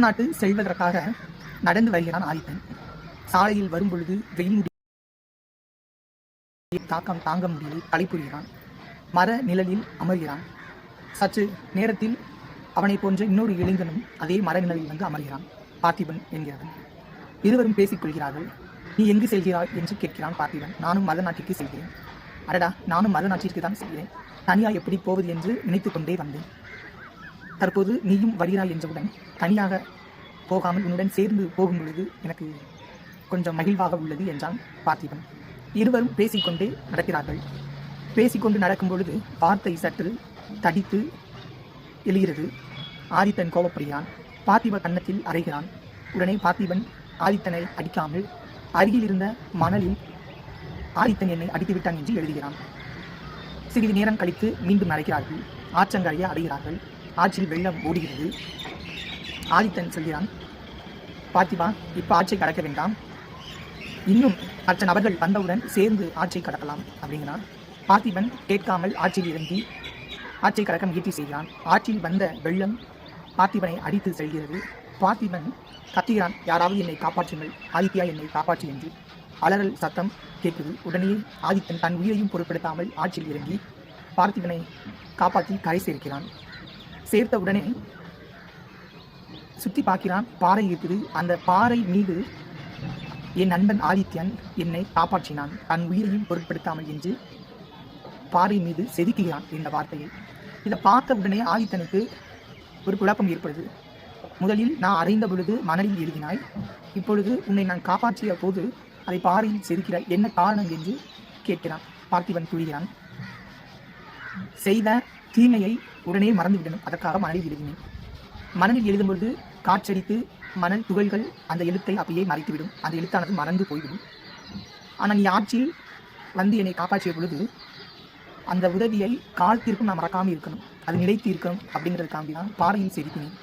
நாட்டு செல்வதற்காக நடந்து வருகிறான் ஆதித்தன். சாலையில் வரும் பொழுது வெயில் முடி தாக்கம் தாங்க முடியலை தலைப்புரிகிறான் மர நிழலில் அமர்கிறான். சற்று நேரத்தில் அவனை போன்ற இன்னொரு இளைஞனும் அதே மர நிழலில் வந்து அமர்கிறான். பார்த்திபன் என்கிறவன் இருவரும் பேசிக் கொள்கிறார்கள். நீ எங்கு செல்கிறாய்? என்று கேட்கிறான் பார்த்திபன். நானும் மத நாட்டிற்கு செல்கிறேன். அடடா! நானும் மத நாட்டிற்கு தான் செல்கிறேன். தனியா எப்படி போவது என்று நினைத்துக்கொண்டே வந்தேன். தற்போது நீயும் வருகிறாய் என்றவுடன் தனியாக போகாமல் உன்னுடன் சேர்ந்து போகும் பொழுது எனக்கு கொஞ்சம் மகிழ்வாக உள்ளது என்றான் பார்த்திபன். இருவரும் பேசிக்கொண்டே நடக்கிறார்கள். பேசிக்கொண்டு நடக்கும் பொழுது வார்த்தை சற்று தடித்து எழுகிறது. ஆதித்தன் கோபப்படுகிறான். பார்த்திப கன்னத்தில் அறைகிறான். உடனே பார்த்திபன் ஆதித்தனை அடிக்காமல் அருகில் இருந்த மணலில் ஆதித்தன் என்னை அடித்து விட்டான் என்று எழுதுகிறான். சிறிது நேரம் கழித்து மீண்டும் அழைக்கிறார்கள் ஆற்றங்கரையை அடைகிறார்கள். ஆற்றில் வெள்ளம் ஓடுகிறது. ஆதித்தன் சொல்கிறான் பார்த்திபா இப்போ ஆட்சியை கடக்க வேண்டாம். இன்னும் மற்ற நபர்கள் வந்தவுடன் சேர்ந்து ஆட்சியை கடக்கலாம் அப்படிங்கிறான். பார்த்திபன் கேட்காமல் ஆட்சியில் இறங்கி ஆட்சியை கடக்க முயற்சி செய்கிறான். ஆட்சியில் வந்த வெள்ளம் பார்த்திபனை அடித்து செல்கிறது. பார்த்திபன் கத்துகிறான் யாராவது என்னை காப்பாற்றுங்கள். ஆதித்யா என்னை காப்பாற்று என்று. அலறல் சத்தம் கேட்குது. உடனே ஆதித்தன் தன் உயிரையும் பொருட்படுத்தாமல் ஆட்சியில் இறங்கி பார்த்திபனை காப்பாற்றி கரை சேர்க்கிறான். சேர்த்த உடனே சுற்றி பார்க்கிறான். பாறை இருக்குது. அந்த பாறை மீது என் நண்பன் ஆதித்யன் என்னை காப்பாற்றினான். தன் உயிரையும் பொருட்படுத்தாமல் என்று பாறை மீது செதுக்குகிறான் இந்த வார்த்தையை. இதை பார்த்த உடனே ஆதித்தனுக்கு ஒரு குழப்பம் ஏற்படுது. முதலில் நான் அறிந்த பொழுது மணலில் எழுதினாய் இப்பொழுது உன்னை நான் காப்பாற்றிய போது அதை பாறையில் செதுக்கிறாய் என்ன காரணம் என்று கேட்கிறான். பார்த்திபன் துழிகிறான் செய்த தீமையை உடனே மறந்துவிடணும். அதற்காக மணலில் எழுதினேன். மணலில் எழுதும்பொழுது காற்றடித்து மணல் துகள்கள் அந்த எழுத்தை அப்படியே மறைத்துவிடும். அந்த எழுத்தானது மறந்து போய்விடும். ஆனால் நீ ஆட்சியில் வந்து என்னை காப்பாற்றிய பொழுது அந்த உதவியை காலத்திற்கும் நான் மறக்காமல் இருக்கணும். அது நிலைத்து இருக்கணும் அப்படிங்கிறதுக்காண்டி தான் பாறையில் செதுக்கினேன்.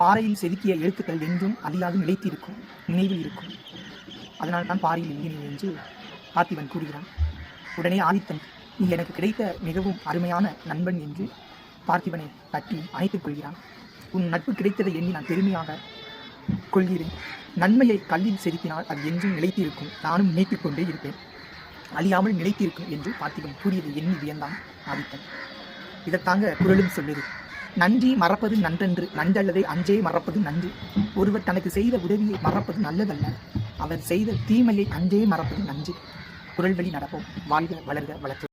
பாறையில் செதுக்கிய எழுத்துக்கள் என்றும் அழியாது நிலைத்து இருக்கும் நினைவில் இருக்கும். அதனால் தான் பாறையில் எழுதினேன் என்று பார்த்திபன் கூறுகிறான். உடனே ஆதித்தன் நீ எனக்கு கிடைத்த மிகவும் அருமையான நண்பன் என்று பார்த்திபனை தட்டி அணைத்துக் கொள்கிறான். உன் நட்பு கிடைத்ததை எண்ணி நான் பெருமையாக கொள்கிறேன். நன்மையை கல்லில் செலுத்தினால் அது என்றும் நிலைத்திருக்கும். நானும் நினைத்துக் கொண்டே இருப்பேன். அழியாமல் நிலைத்திருக்கும் என்று பார்த்திபன் கூறியதை எண்ணி வியந்தான் ஆதித்தன். இதைத்தாங்க குரலும் சொல்லுது. நன்றி மறப்பது நன்றென்று நன்றல்லதை அஞ்சே மறப்பது நன்று. ஒருவர் தனக்கு செய்த உதவியை மறப்பது நல்லதல்ல. அவர் செய்த தீமையை அஞ்சே மறப்பது நன்று. குரல் வழி நடப்போம். வாழ்க வளர்க வளர்ச்சி